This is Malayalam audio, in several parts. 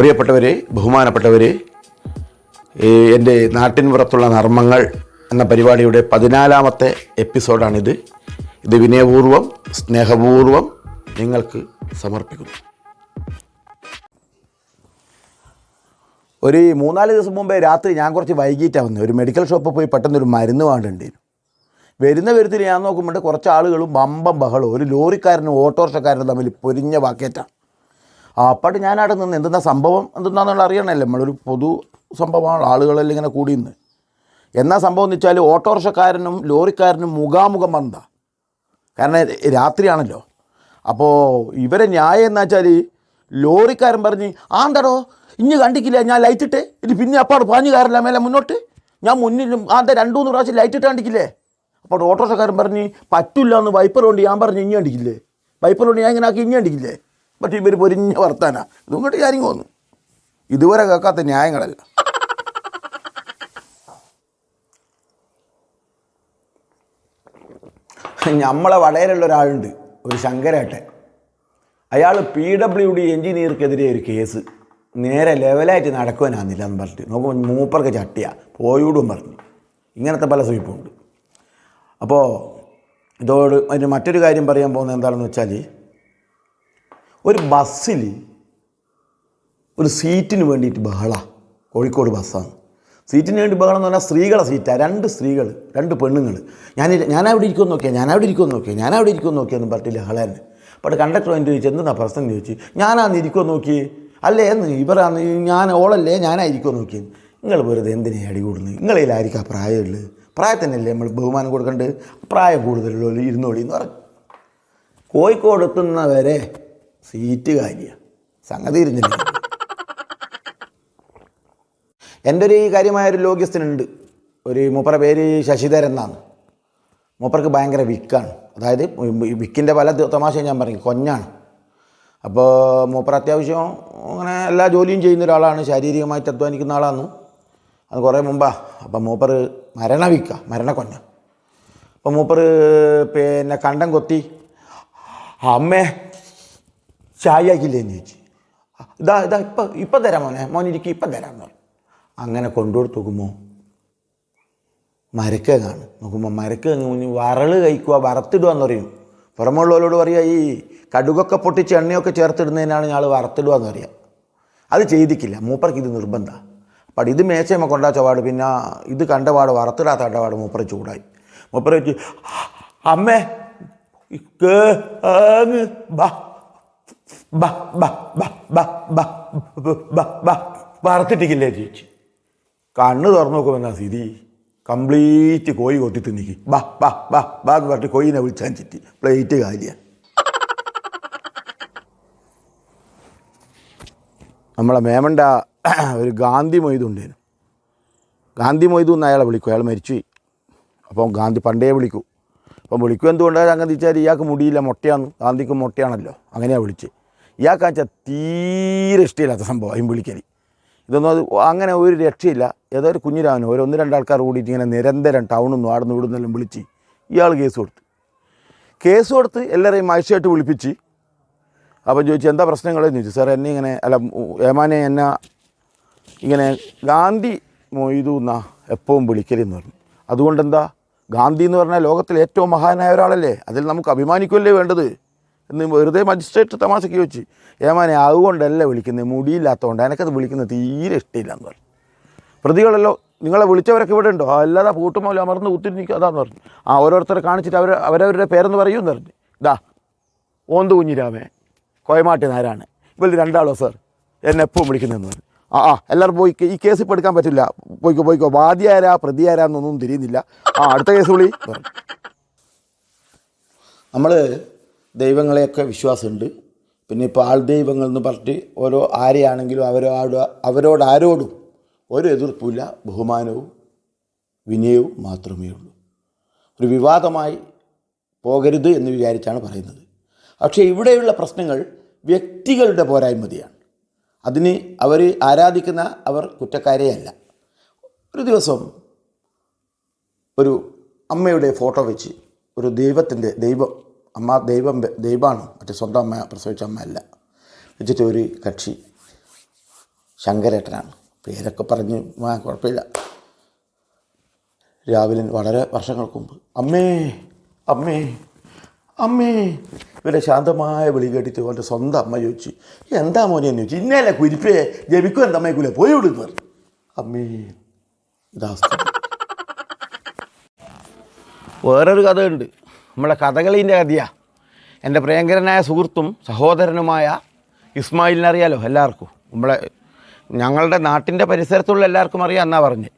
പ്രിയപ്പെട്ടവരെ ബഹുമാനപ്പെട്ടവരെ എന്റെ നാട്ടിൻ പുറത്തുള്ള നർമ്മങ്ങൾ എന്ന പരിപാടിയുടെ പതിനാലാമത്തെ എപ്പിസോഡാണിത്. ഇത് വിനയപൂർവം സ്നേഹപൂർവം നിങ്ങൾക്ക് സമർപ്പിക്കുന്നു. ഒരു മൂന്നാൽ ദിവസം മുമ്പേ രാത്രി ഞാൻ കുറച്ച് വൈകിട്ടാണ് വന്നത്. ഒരു മെഡിക്കൽ ഷോപ്പിൽ പോയി പെട്ടെന്ന് ഒരു മരുന്ന് വേണ്ടിയിരുന്നു വരുന്ന വരുത്തിൽ ഞാൻ നോക്കുമ്പോൾ കുറച്ച് ആളുകളും ബമ്പം ബഹളവും. ഒരു ലോറിക്കാരനും ഓട്ടോറിക്ഷക്കാരനും തമ്മിൽ പൊരിഞ്ഞ വാക്കേറ്റാണ്. അപ്പോട്ട് അവിടെ നിന്ന് എന്തെന്നാ സംഭവം എന്തെന്നാന്നുള്ള അറിയണമല്ലോ നമ്മളൊരു പൊതു സംഭവമാണ്. ആളുകളെല്ലാം ഇങ്ങനെ കൂടി നിന്ന് എന്നാ സംഭവം എന്ന് വെച്ചാൽ ഓട്ടോറിക്ഷക്കാരനും ലോറിക്കാരനും മുഖാമുഖം വന്ന കാരണം രാത്രിയാണല്ലോ. അപ്പോൾ ഇവരെ ന്യായം എന്ന് വെച്ചാൽ ലോറിക്കാരൻ പറഞ്ഞ് ആന്തടോ ഇഞ്ഞ് കണ്ടിക്കില്ല ഞാൻ ലൈറ്റ് ഇട്ടേ. ഇനി പിന്നെ അപ്പാട് പാഞ്ഞു കയറില്ല മേലെ മുന്നോട്ട്. ഞാൻ മുന്നിലും ആന്ത രണ്ടു മൂന്ന് പ്രാവശ്യം ലൈറ്റ് ഇട്ട് കണ്ടിക്കില്ലേ? അപ്പോൾ ഓട്ടോറിക്ഷക്കാരൻ പറഞ്ഞ് പറ്റില്ല എന്ന് വൈപ്പർ കൊണ്ട് ഞാൻ പറഞ്ഞ് ഇഞ്ഞ് കണ്ടിക്കില്ലേ? വൈപ്പർ കൊണ്ട് ഞാൻ ഇങ്ങനെ ആക്കി ഇഞ്ഞ് കണ്ടിക്കില്ലേ? പക്ഷേ ഇവർ പൊരിഞ്ഞ വർത്താനാ. ഇതും കേട്ട് ഞാനിങ്ങ് വന്നു. ഇതുവരെ കേൾക്കാത്ത ന്യായങ്ങളല്ല. നമ്മളെ വടയിലുള്ള ഒരാളുണ്ട് ഒരു ശങ്കരേട്ടൻ. അയാൾ പി ഡബ്ല്യു ഡി എഞ്ചിനീയർക്കെതിരെ ഒരു കേസ്. നേരെ ലെവലായിട്ട് നടക്കുവാനാന്നില്ല എന്ന് പറഞ്ഞിട്ട്. നോക്കുമ്പോൾ മൂപ്പർക്ക് ചട്ടിയാ. പോയൂടും പറഞ്ഞു. ഇങ്ങനത്തെ പല സ്വീപ്പുണ്ട് അപ്പോൾ ഇതോട് അതിന് മറ്റൊരു കാര്യം പറയാൻ പോകുന്നത് എന്താണെന്ന് വെച്ചാൽ ഒരു ബസ്സിൽ ഒരു സീറ്റിന് വേണ്ടിയിട്ട് ബഹള. കോഴിക്കോട് ബസ്സാണ്. സീറ്റിന് വേണ്ടി ബഹളം എന്ന് പറഞ്ഞാൽ സ്ത്രീകളെ സീറ്റാണ് രണ്ട് സ്ത്രീകൾ രണ്ട് പെണ്ണുങ്ങൾ ഞാൻ ഞാൻ അവിടെ ഇരിക്കുമെന്ന് നോക്കിയാൽ ഞാൻ അവിടെ ഇരിക്കുമെന്ന് നോക്കിയാൽ ഞാൻ അവിടെ ഇരിക്കുമെന്ന് നോക്കിയെന്ന് പറഞ്ഞില്ല ഹള തന്നെ അപ്പോൾ കണ്ടക്ടർ എന്റെ ചോദിച്ചു എന്താ പ്രശ്നം? ചോദിച്ചു. ഞാനാന്ന് ഇരിക്കുമെന്ന് നോക്കി. അല്ലേ എന്ന് ഇവരാന്ന് ഞാൻ ഓളല്ലേ ഞാനായിരിക്കുമെന്ന് നോക്കി. നിങ്ങൾ വെറുതെ എന്തിനാണ് അടി കൂടുന്നത്? നിങ്ങളിലായിരിക്കും ആ പ്രായമുള്ളത് പ്രായത്തിനല്ലേ നമ്മൾ ബഹുമാനം കൊടുക്കേണ്ടത്? പ്രായം കൂടുതലുള്ള ഇരുന്നോളി എന്ന് പറഞ്ഞു കോഴിക്കോട് എത്തുന്നവരെ സീറ്റ് കാര്യമാണ് സംഗതി ഇരുന്നില്ല. എന്റെ ഒരു ഈ കാര്യമായ ഒരു മൂപ്പറ പേര് ശശിധരൻ എന്നാണ്. മൂപ്പർക്ക് ഭയങ്കര വിക്കാണ്. അതായത് വിക്കിന്റെ പല തമാശയും ഞാൻ പറയും. കൊഞ്ഞാണ്. അപ്പോൾ മൂപ്പർ അത്യാവശ്യം അങ്ങനെ എല്ലാ ജോലിയും ചെയ്യുന്ന ഒരാളാണ്. ശാരീരികമായിട്ട് അധ്വാനിക്കുന്ന ആളാണ്. അത് കുറേ മുമ്പാ. അപ്പം മൂപ്പർ മരണ വിക്ക. മരണ മരണക്കൊഞ്ഞ അപ്പം മൂപ്പർ പിന്നെ കണ്ടം കൊത്തി. അമ്മേ ചായക്കില്ലേന്ന് ചോദിച്ചു ഇതാ ഇതാ ഇപ്പം ഇപ്പം തരാം മോനെ. മോനിരിക്കും ഇപ്പം തരാം മോൻ. അങ്ങനെ കൊണ്ടുകൊടുത്ത് മരക്ക കാണും. നോക്കുമ്പോൾ മരക്കങ്ങ് മുന്നിൽ വറൾ കഴിക്കുക വറുത്തിടുക എന്ന് പറയും. പുറമുള്ളവരോട് പറയുക ഈ കടുകൊക്കെ പൊട്ടിച്ച് എണ്ണയൊക്കെ ചേർത്തിടുന്നതിനാണ് ഞങ്ങൾ വറുത്തിടുക എന്ന് പറയുക അത് ചെയ്തിക്കില്ല. മൂപ്പർക്ക് ഇത് നിർബന്ധമാണ് അപ്പം ഇത് മേച്ചയമ്മ കൊണ്ടാച്ച പാട് പിന്നെ ഇത് കണ്ടപാട് വറുത്തിടാത്ത കണ്ടപാട് മൂപ്പറ ചൂടായി. മൂപ്പറ വെച്ച് അമ്മേ ബാ. വറുത്തിട്ടിക്കില്ലേ ചേച്ചി? കണ്ണ് തുറന്നു നോക്കുമെന്നാ സ്ഥിതി? കംപ്ലീറ്റ് കോഴി കൊത്തി തിന്നിക്ക്. ബാ ബാ ബാ ബാ പറഞ്ഞിട്ട് കോഴിനെ വിളിച്ചാൻ ചിറ്റി. പ്ലേറ്റ് കാലിയ. നമ്മളെ മേമണ്ട ഒരു ഗാന്ധി മൊയ്തു ഉണ്ടായിരുന്നു ഗാന്ധി മൊയ്തു എന്ന് അയാളെ വിളിക്കും. അയാൾ മരിച്ചു. അപ്പം ഗാന്ധി പണ്ടേ വിളിക്കൂ. അപ്പം വിളിക്കും എന്തുകൊണ്ടാണ് അങ്ങനെ ചോദിച്ചാൽ ഇയാൾക്ക് മുടിയില്ല മുട്ടയാണ് ഗാന്ധിക്ക് മുട്ടയാണല്ലോ. അങ്ങനെയാണ് വിളിച്ച്. ഇയാൾക്ക് കാണിച്ച തീരെ ഇഷ്ടമില്ലാത്ത സംഭവം അയിമ്പുളിക്കരി ഇതൊന്നും അത് അങ്ങനെ ഒരു രക്ഷയില്ല. ഏതോ ഒരു കുഞ്ഞിരാമനോ ഒരു ഒന്ന് രണ്ടാൾക്കാർ കൂടിയിട്ട് ഇങ്ങനെ നിരന്തരം ടൗണൊന്നും നിന്നും അവിടെ നിന്ന് ഇവിടെ നിന്നെല്ലാം വിളിച്ച് ഇയാൾ കേസ് കൊടുത്ത്. കേസ് കൊടുത്ത് എല്ലാവരെയും മജിസ്ട്രേറ്റ് വിളിപ്പിച്ച് അപ്പം ചോദിച്ചു എന്താ പ്രശ്നങ്ങളെന്ന് ചോദിച്ചു സാർ എന്നെ ഇങ്ങനെ അല്ല ഏമാനെ എന്നെ ഇങ്ങനെ ഗാന്ധി മൊയ്തു എന്നാ എപ്പോഴും വിളിക്കലെന്ന് പറഞ്ഞു. അതുകൊണ്ട് എന്താ ഗാന്ധി എന്ന് പറഞ്ഞാൽ ലോകത്തിലെ ഏറ്റവും മഹാനായ ഒരാളല്ലേ? അതിൽ നമുക്ക് അഭിമാനിക്കുമല്ലേ വേണ്ടത്? എന്ന് വെറുതെ മജിസ്ട്രേറ്റ് തമാശയ്ക്ക് ചോദിച്ചു. ഏമാനെ അതുകൊണ്ടല്ല വിളിക്കുന്നത് മുടിയില്ലാത്തതുകൊണ്ട് എനിക്കത് വിളിക്കുന്നത് തീരെ ഇഷ്ടമില്ല എന്ന് പറഞ്ഞു. പ്രതികളല്ലോ നിങ്ങളെ വിളിച്ചവരൊക്കെ ഇവിടെ ഉണ്ടോ? അല്ലാതെ പൂട്ടുമ്പോൾ അമർന്ന് കുത്തിരിക്കുക അതാന്ന് പറഞ്ഞു. ആ ഓരോരുത്തരെ കാണിച്ചിട്ട് അവർ അവരവരുടെ പേരെന്ന് പറയൂന്ന് പറഞ്ഞു. ഇതാ ഓന്ത് കുഞ്ഞിരാമേ കോയമാട്ടി നാരാണ് ഇവർ രണ്ടാളോ സാർ? എന്നെ എപ്പോൾ വിളിക്കുന്നതെന്ന് പറഞ്ഞു. ആ ആ എല്ലാവരും പോയി ഈ കേസ് ഇപ്പോൾ എടുക്കാൻ പറ്റില്ല. പോയിക്കോ പോയിക്കോ. വാദ്യാരാ പ്രതിയാരാന്നൊന്നും തിരിയുന്നില്ല. ആ അടുത്ത കേസ് വിളി പറഞ്ഞു. നമ്മൾ ദൈവങ്ങളെയൊക്കെ വിശ്വാസമുണ്ട്. പിന്നെ ഇപ്പോൾ ആൾ ദൈവങ്ങൾ എന്ന് പറഞ്ഞിട്ട് ഓരോ ആരെയാണെങ്കിലും അവരോട് അവരോടാരോടും ഒരു എതിർപ്പില്ല ബഹുമാനവും വിനയവും മാത്രമേ ഉള്ളൂ. ഒരു വിവാദമായി പോകരുത് എന്ന് വിചാരിച്ചാണ് പറയുന്നത്. പക്ഷേ ഇവിടെയുള്ള പ്രശ്നങ്ങൾ വ്യക്തികളുടെ പോരായ്മതിയാണ്. അതിന് അവർ ആരാധിക്കുന്ന അവർ കുറ്റക്കാരെയല്ല. ഒരു ദിവസം ഒരു അമ്മയുടെ ഫോട്ടോ വെച്ച് ഒരു ദൈവത്തിന്റെ ദൈവം അമ്മ ദൈവം ദൈവമാണ്. മറ്റേ സ്വന്തം അമ്മ പ്രസവിച്ച അമ്മ അല്ല. വെച്ചിട്ട് ഒരു കക്ഷി ശങ്കരേട്ടനാണ്. പേരൊക്കെ പറഞ്ഞ് കുഴപ്പമില്ല. രാവിലെ വളരെ വർഷങ്ങൾക്ക് മുമ്പ് അമ്മേ അമ്മേ അമ്മേ ഇവരെ ശാന്തമായ വിളി കേട്ടിട്ട് അവന്റെ സ്വന്തം അമ്മ ചോദിച്ചു എന്താ മോനെ? എന്ന് ചോദിച്ചു ഇന്നലെ കുരിപ്പേ ജപിക്കും അമ്മയെ കുലേ പോയി വിടുന്നു പറഞ്ഞു. അമ്മേ ഇതാ വേറൊരു കഥയുണ്ട്. നമ്മളെ കഥകളീന്റെ കഥയാണ് എന്റെ പ്രിയങ്കരനായ സുഹൃത്തും സഹോദരനുമായ ഇസ്മായിലിനെ അറിയാലോ എല്ലാവർക്കും. നമ്മളെ ഞങ്ങളുടെ നാട്ടിന്റെ പരിസരത്തുള്ള എല്ലാവർക്കും അറിയാം എന്നാ പറഞ്ഞ്.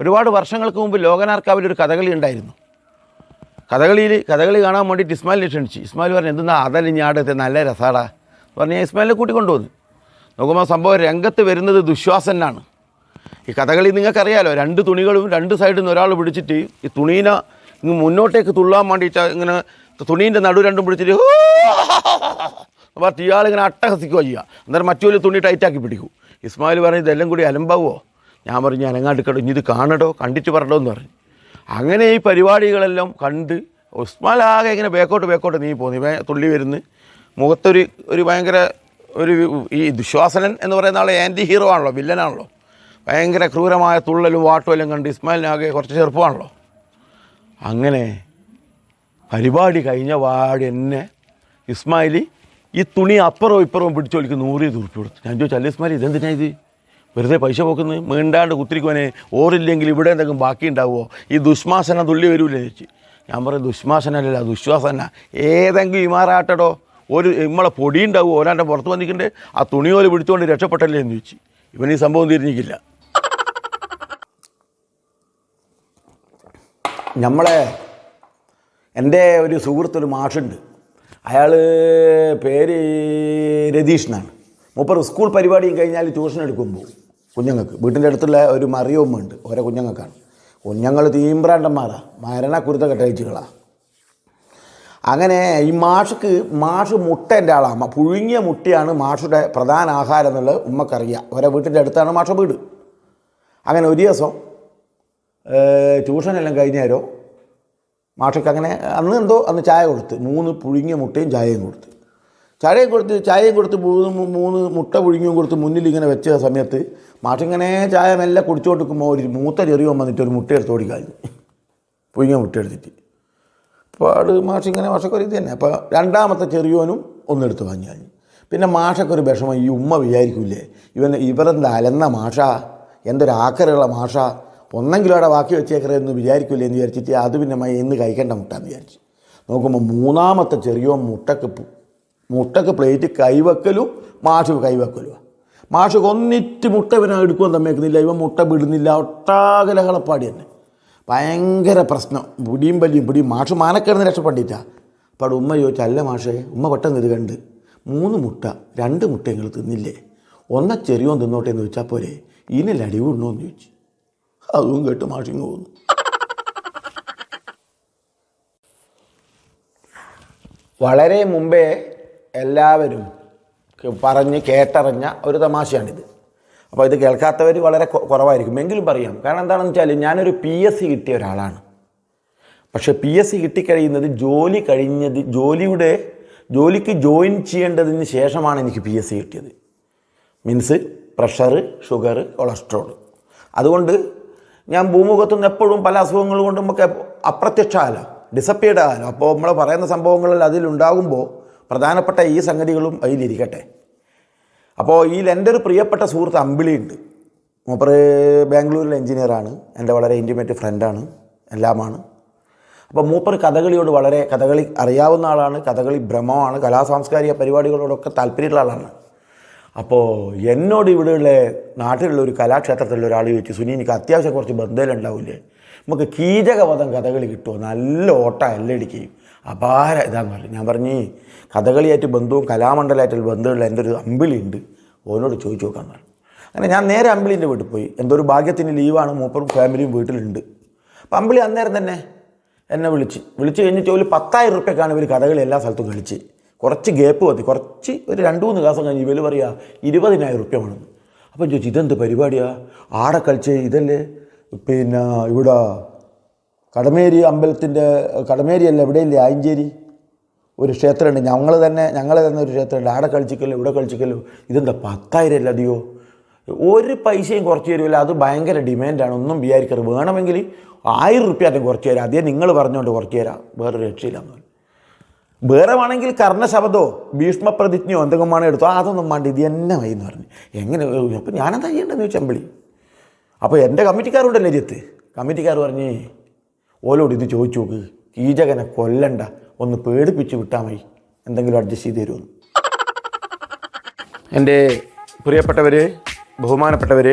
ഒരുപാട് വർഷങ്ങൾക്ക് മുമ്പ് ലോകനാർക്കാവിൽ ഒരു കഥകളി ഉണ്ടായിരുന്നു. കഥകളിയിൽ കഥകളി കാണാൻ വേണ്ടിയിട്ട് ഇസ്മായിലിനെ ക്ഷണിച്ചു. ഇസ്മായിൽ പറഞ്ഞു എന്തെന്നാ അതലിഞ്ഞാടത്തെ നല്ല രസാടാ. പറഞ്ഞ് ഞാൻ ഇസ്മായിലിനെ കൂട്ടിക്കൊണ്ടുവന്നു നോക്കുമ്പോൾ സംഭവം രംഗത്ത് വരുന്നത് ദുശ്വാസനാണ് ഈ കഥകളി നിങ്ങൾക്കറിയാലോ രണ്ട് തുണികളും രണ്ട് സൈഡിൽ നിന്ന് ഒരാൾ പിടിച്ചിട്ട് ഈ തുണീനെ ഇങ്ങ് മുന്നോട്ടേക്ക് തുള്ളാൻ വേണ്ടിയിട്ട് ഇങ്ങനെ തുണീന്റെ നടു രണ്ടും പിടിച്ചിട്ട് അപ്പോൾ തീയാളിങ്ങനെ അട്ടഹസിക്കുക ചെയ്യുക. അന്നേരം മറ്റൊരു തുണി ടൈറ്റാക്കി പിടിക്കും. ഇസ്മായിൽ പറഞ്ഞു ഇതെല്ലാം കൂടി അലമ്പാവോ? ഞാൻ പറഞ്ഞു അനങ്ങാണ്ടിക്കടോ ഇനി ഇത് കാണടോ കണ്ടിട്ട് പറഞ്ഞോ എന്ന് പറഞ്ഞു. അങ്ങനെ ഈ പരിപാടികളെല്ലാം കണ്ട് ഉസ്മാൻ ആകെ ഇങ്ങനെ ബേക്കോട്ട് ബേക്കോട്ട് നീ പോന്നു. തുള്ളി വരുന്നു. മുഖത്തൊരു ഒരു ഭയങ്കര ഒരു ഈ ദുശ്വാസനൻ എന്ന് പറയുന്ന ആൾ ആന്റി ഹീറോ ആണല്ലോ. വില്ലനാണല്ലോ ഭയങ്കര ക്രൂരമായ തുള്ളലും വാട്ടുമെല്ലാം കണ്ട് ഇസ്മായിലിനാകെ കുറച്ച് ചെറുപ്പമാണല്ലോ. അങ്ങനെ പരിപാടി കഴിഞ്ഞ വാട് എന്നെ ഇസ്മായിലി ഈ തുണി അപ്പുറവും ഇപ്പുറവും പിടിച്ചോളിക്ക് നൂറ് തുറപ്പി കൊടുത്തു. ഞാൻ ചോദിച്ചു അല്ല ഇസ്മായിൽ ഇതെന്തിനാ ഇത്? വെറുതെ പൈസ പോക്കുന്നത്? മീണ്ടാണ്ട് കുത്തിരിക്കുവനെ ഓറില്ലെങ്കിൽ ഇവിടെ എന്തെങ്കിലും ബാക്കി ഉണ്ടാവുമോ ഈ ദുഷ്മാസന തുള്ളി വരൂലേ ചോദിച്ചു ഞാൻ പറയും ദുശ്മാസനല്ല ദുശ്വാസന. ഏതെങ്കിലും ഇമാറാട്ടടോ. ഒരു നമ്മളെ പൊടി ഉണ്ടാവുമോ ഓരാന്റെ പുറത്ത് വന്നിട്ടുണ്ട് ആ തുണിയോലെ പിടിച്ചുകൊണ്ട് രക്ഷപ്പെട്ടല്ലേ എന്ന് ചോദിച്ചു. ഇവൻ ഈ സംഭവം തിരിഞ്ഞിക്കില്ല നമ്മളെ എന്റെ ഒരു സുഹൃത്തൊരു മാഷുണ്ട്. അയാൾ പേര് രതീഷ് മൂപ്പർ സ്കൂൾ പരിപാടിയും കഴിഞ്ഞാൽ ട്യൂഷൻ എടുക്കുമ്പോൾ കുഞ്ഞുങ്ങൾക്ക്. വീട്ടിന്റെ അടുത്തുള്ള ഒരു മറിയമ്മ ഉണ്ട് ഓരോ കുഞ്ഞുങ്ങൾക്കാണ്. കുഞ്ഞുങ്ങൾ തീമ്പ്രാണ്ടന്മാരാണ് മരണ കുരുത്ത കെട്ടഴിച്ചുകളാണ് അങ്ങനെ ഈ മാഷക്ക് മാഷ് മുട്ടേന്റെ ആളാണ് പുഴുങ്ങിയ മുട്ടയാണ് മാഷുടെ പ്രധാന ആഹാരം എന്നുള്ളത് ഉമ്മക്കറിയാം. ഓരോ വീട്ടിന്റെ അടുത്താണ് മാഷ വീട്. അങ്ങനെ ഒരു ദിവസം ട്യൂഷനെല്ലാം കഴിഞ്ഞാരോ? മാഷക്ക് അങ്ങനെ അന്ന് എന്തോ അന്ന് ചായ കൊടുത്ത് മൂന്ന് പുഴുങ്ങിയ മുട്ടയും ചായയും കൊടുത്ത്. ചായയും കൊടുത്ത് ചായയും കൊടുത്ത് മൂന്ന് മൂന്ന് മുട്ട പുഴുങ്ങിയും കൊടുത്ത് മുന്നിൽ ഇങ്ങനെ വെച്ച സമയത്ത് മാഷിങ്ങനെ ചായ മെല്ലെ കുടിച്ചു കൊടുക്കുമ്പോൾ ഒരു മൂത്ത ചെറിയോ വന്നിട്ട് ഒരു മുട്ട എടുത്ത് ഓടിക്കളഞ്ഞു. പുഴുങ്ങിയ മുട്ട എടുത്തിട്ട്. അപ്പോൾ അത് മാഷ് ഇങ്ങനെ മാഷൊക്കെ ഒരു ഇത് തന്നെ. അപ്പോൾ രണ്ടാമത്തെ ചെറിയോനും ഒന്നെടുത്ത് വാങ്ങി കഴിഞ്ഞു പിന്നെ മാഷക്കൊരു വിഷമം ഈ ഉമ്മ വിചാരിക്കൂലേ ഇവൻ ഇവരെന്താ അലന്ന മാഷ? എന്തൊരു ആക്കറുള്ള മാഷ? ഒന്നെങ്കിലും അവിടെ ബാക്കി വെച്ചേക്കറേ എന്ന് വിചാരിക്കില്ല എന്ന് വിചാരിച്ചിട്ട് അത് പിന്നെ മൈ ഇന്ന് കഴിക്കേണ്ട മുട്ട എന്ന് വിചാരിച്ചു. നോക്കുമ്പോൾ മൂന്നാമത്തെ ചെറിയ മുട്ടക്ക് മുട്ടക്ക് പ്ലേറ്റ് കൈവെക്കലും മാഷു കൈവെക്കലും മാഷ് കൊന്നിട്ട് മുട്ട ഇവനെ എടുക്കുവാൻ തമ്മേക്കുന്നില്ല ഇവൻ മുട്ട വിടുന്നില്ല. ഒട്ടാകെ ലഹളപ്പാടി തന്നെ. ഭയങ്കര പ്രശ്നം. പിടിയും പല്ലിയും പിടിയും മാഷ് മാനക്കിടന്ന് രക്ഷപ്പെട്ടിട്ടാ. അപ്പോൾ അവിടെ ഉമ്മ ചോദിച്ചു അല്ല മാഷേ ഉമ്മ പെട്ടെന്ന് ഇത് കണ്ട്. മൂന്ന് മുട്ട രണ്ട് മുട്ട നിങ്ങൾ തിന്നില്ലേ? ഒന്ന ചെറിയോൻ തിന്നോട്ടെ എന്ന് ചോദിച്ചാൽ പോരെ? ഇതിനല്ല അടിവുണ്ടോ എന്ന് ചോദിച്ചു. അതും കേട്ട് മാഷിങ് പോകുന്നു. വളരെ മുമ്പേ എല്ലാവരും പറഞ്ഞ് കേട്ടറിഞ്ഞ ഒരു തമാശയാണിത്. അപ്പോൾ ഇത് കേൾക്കാത്തവർ വളരെ കുറവായിരിക്കും. എങ്കിലും പറയാം. കാരണം എന്താണെന്ന് വെച്ചാൽ ഞാനൊരു പി എസ് സി കിട്ടിയ ഒരാളാണ്. പക്ഷേ പി എസ് സി കിട്ടിക്കഴിയുന്നത് ജോലി കഴിഞ്ഞത് ജോലിയുടെ ജോലിക്ക് ജോയിൻ ചെയ്യേണ്ടതിന് ശേഷമാണ് എനിക്ക് പി എസ് സി കിട്ടിയത്. മീൻസ് പ്രഷർ ഷുഗർ കൊളസ്ട്രോൾ അതുകൊണ്ട് ഞാൻ ഭൂമുഖത്തുനിന്ന് എപ്പോഴും പല അസുഖങ്ങൾ കൊണ്ടും നമുക്ക് അപ്രത്യക്ഷമാകാലോ ഡിസപ്പിയർഡ് ആകാലോ. അപ്പോൾ നമ്മൾ പറയുന്ന സംഭവങ്ങളിൽ അതിലുണ്ടാകുമ്പോൾ പ്രധാനപ്പെട്ട ഈ സംഗതികളും അതിലിരിക്കട്ടെ. അപ്പോൾ ഈ എന്റെ ഒരു പ്രിയപ്പെട്ട സുഹൃത്ത് അമ്പിളിയുണ്ട് മൂപ്പർ ബാംഗ്ലൂരിലെ എഞ്ചിനീയറാണ് എന്റെ വളരെ ഇന്റിമേറ്റ് ഫ്രണ്ടാണ് എല്ലാമാണ്. അപ്പോൾ മൂപ്പർ കഥകളിയോട് വളരെ കഥകളി അറിയാവുന്ന ആളാണ്. കഥകളി ഭ്രമമാണ് കലാസാംസ്കാരിക പരിപാടികളോടൊക്കെ താല്പര്യമുള്ള ആളാണ്. അപ്പോൾ എന്നോട് ഇവിടെയുള്ള നാട്ടിലുള്ള ഒരു കലാക്ഷേത്രത്തിലുള്ള ഒരാൾ ചോദിച്ചു സുനി എനിക്ക് അത്യാവശ്യം കുറച്ച് ബന്ധമുണ്ടാവില്ലേ? നമുക്ക് കീചകവധം കഥകളി കിട്ടുമോ? നല്ല ഓട്ട എല്ലടിക്കുകയും അപാര ഇതാന്ന് പറഞ്ഞു. ഞാൻ പറഞ്ഞു കഥകളിയായിട്ട് ബന്ധവും കലാമണ്ഡലമായിട്ടുള്ള ബന്ധമുള്ള എന്റെ ഒരു അമ്പിളിയുണ്ട്. ഓനോട് ചോദിച്ചു നോക്കാൻ പറഞ്ഞു. അങ്ങനെ ഞാൻ നേരെ അമ്പിളിന്റെ വീട്ടിൽ പോയി. എന്തോ ഒരു ഭാഗ്യത്തിന് ലീവാണ്. മൂപ്പറും ഫാമിലിയും വീട്ടിലുണ്ട്. അപ്പം അമ്പിളി അന്നേരം തന്നെ എന്നെ വിളിച്ച്. വിളിച്ച് കഴിഞ്ഞിട്ട് ഒരു പത്തായിരം റുപ്യക്കാണ് ഇവർ കഥകളി എല്ലാ സ്ഥലത്തും കളിച്ച്. കുറച്ച് ഗ്യാപ്പ് മതി കുറച്ച് ഒരു രണ്ട് മൂന്ന് ദിവസം കഴിഞ്ഞ് ഇവർ പറയുക ഇരുപതിനായിരം റുപ്യ വേണമെന്ന്. അപ്പം ചോദിച്ചു ഇതെന്ത് പരിപാടിയാണ് ആടെ കളിച്ച് ഇതല്ലേ? പിന്നെ ഇവിടെ കടമേരി അമ്പലത്തിന്റെ കടമേരി അല്ല ഇവിടെയില്ലേ ആയഞ്ചേരി? ഒരു ക്ഷേത്രമുണ്ട്. ഞങ്ങൾ തന്നെ ഞങ്ങൾ തന്നെ ഒരു ക്ഷേത്രമുണ്ട്. ആടെ കളിച്ചിക്കല്ലോ ഇവിടെ കളിച്ചിക്കല്ലോ. ഇതെന്താ പത്തായിരം അല്ല അധികമോ ഒരു പൈസയും കുറച്ച് തരുമില്ല അത് ഭയങ്കര ഡിമാൻഡാണ്. ഒന്നും വിചാരിക്കരുത്. വേണമെങ്കിൽ ആയിരം റുപ്യ ആദ്യം കുറച്ച് തരാം. അതേ നിങ്ങൾ പറഞ്ഞുകൊണ്ട് കുറച്ച് തരാം. വേറൊരു രക്ഷയില്ല എന്ന്. വേറെ വേണമെങ്കിൽ കർണശബദോ ഭീഷ്മപ്രതിജ്ഞയോ എന്തെങ്കിലും വേണം എടുത്തോ അതൊന്നും വേണ്ട ഇത് തന്നെ വൈ എന്ന് പറഞ്ഞു. എങ്ങനെ അപ്പം ഞാനെന്താ ചെയ്യേണ്ടതെന്ന് ചോദിച്ചാൽ അമ്പിളി അപ്പോൾ എന്റെ കമ്മിറ്റിക്കാരുണ്ടല്ലേ രജിത്ത് കമ്മിറ്റിക്കാർ പറഞ്ഞ് ഓലോട് ഇത് ചോദിച്ചു നോക്ക് കീചകനെ കൊല്ലണ്ട ഒന്ന് പേടിപ്പിച്ച് വിട്ടാൽ മതി എന്തെങ്കിലും അഡ്ജസ്റ്റ് ചെയ്ത് തരുമെന്ന് എന്റെ പ്രിയപ്പെട്ടവർ ബഹുമാനപ്പെട്ടവർ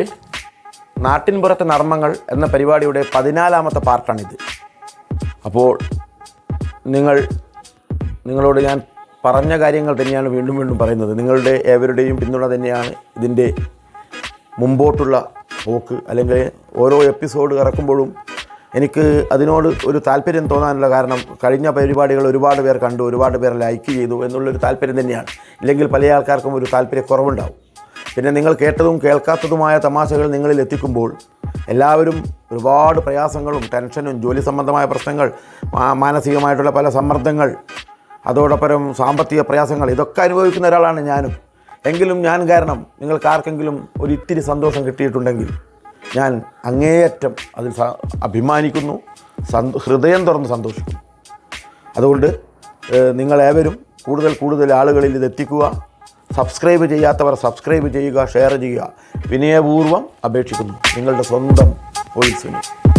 നാട്ടിൻപുറത്തെ നർമ്മങ്ങൾ എന്ന പരിപാടിയുടെ പതിനാലാമത്തെ പാർട്ടാണിത്. അപ്പോൾ നിങ്ങൾ നിങ്ങളോട് ഞാൻ പറഞ്ഞ കാര്യങ്ങൾ തന്നെയാണ് വീണ്ടും വീണ്ടും പറയുന്നത്. നിങ്ങളുടെ ഏവരുടെയും പിന്തുണ തന്നെയാണ് ഇതിന്റെ മുമ്പോട്ടുള്ള പോക്ക്. അല്ലെങ്കിൽ ഓരോ എപ്പിസോഡ് ഇറക്കുമ്പോഴും എനിക്ക് അതിനോട് ഒരു താല്പര്യം തോന്നാനുള്ള കാരണം കഴിഞ്ഞ പരിപാടികൾ ഒരുപാട് പേർ കണ്ടു ഒരുപാട് പേർ ലൈക്ക് ചെയ്തു എന്നുള്ളൊരു താല്പര്യം തന്നെയാണ്. ഇല്ലെങ്കിൽ പല ആൾക്കാർക്കും ഒരു താല്പര്യക്കുറവുണ്ടാവും പിന്നെ നിങ്ങൾ കേട്ടതും കേൾക്കാത്തതുമായ തമാശകൾ നിങ്ങളിൽ എത്തിക്കുമ്പോൾ എല്ലാവരും ഒരുപാട് പ്രയാസങ്ങളും ടെൻഷനും ജോലി സംബന്ധമായ പ്രശ്നങ്ങൾ മാനസികമായിട്ടുള്ള പല സമ്മർദ്ദങ്ങൾ അതോടൊപ്പം സാമ്പത്തിക പ്രയാസങ്ങൾ ഇതൊക്കെ അനുഭവിക്കുന്ന ഒരാളാണ് ഞാനും. എങ്കിലും ഞാൻ കാരണം നിങ്ങൾക്ക് ആർക്കെങ്കിലും ഒരു ഇത്തിരി സന്തോഷം കിട്ടിയിട്ടുണ്ടെങ്കിൽ ഞാൻ അങ്ങേയറ്റം അതിൽ അഭിമാനിക്കുന്നു ഹൃദയം തുറന്ന് സന്തോഷിക്കുന്നു. അതുകൊണ്ട് നിങ്ങളേവരും കൂടുതൽ കൂടുതൽ ആളുകളിൽ ഇത് എത്തിക്കുക. സബ്സ്ക്രൈബ് ചെയ്യാത്തവർ സബ്സ്ക്രൈബ് ചെയ്യുക ഷെയർ ചെയ്യുക. വിനയപൂർവം അപേക്ഷിക്കുന്നു. നിങ്ങളുടെ സ്വന്തം പോലീസ് വിനയ്.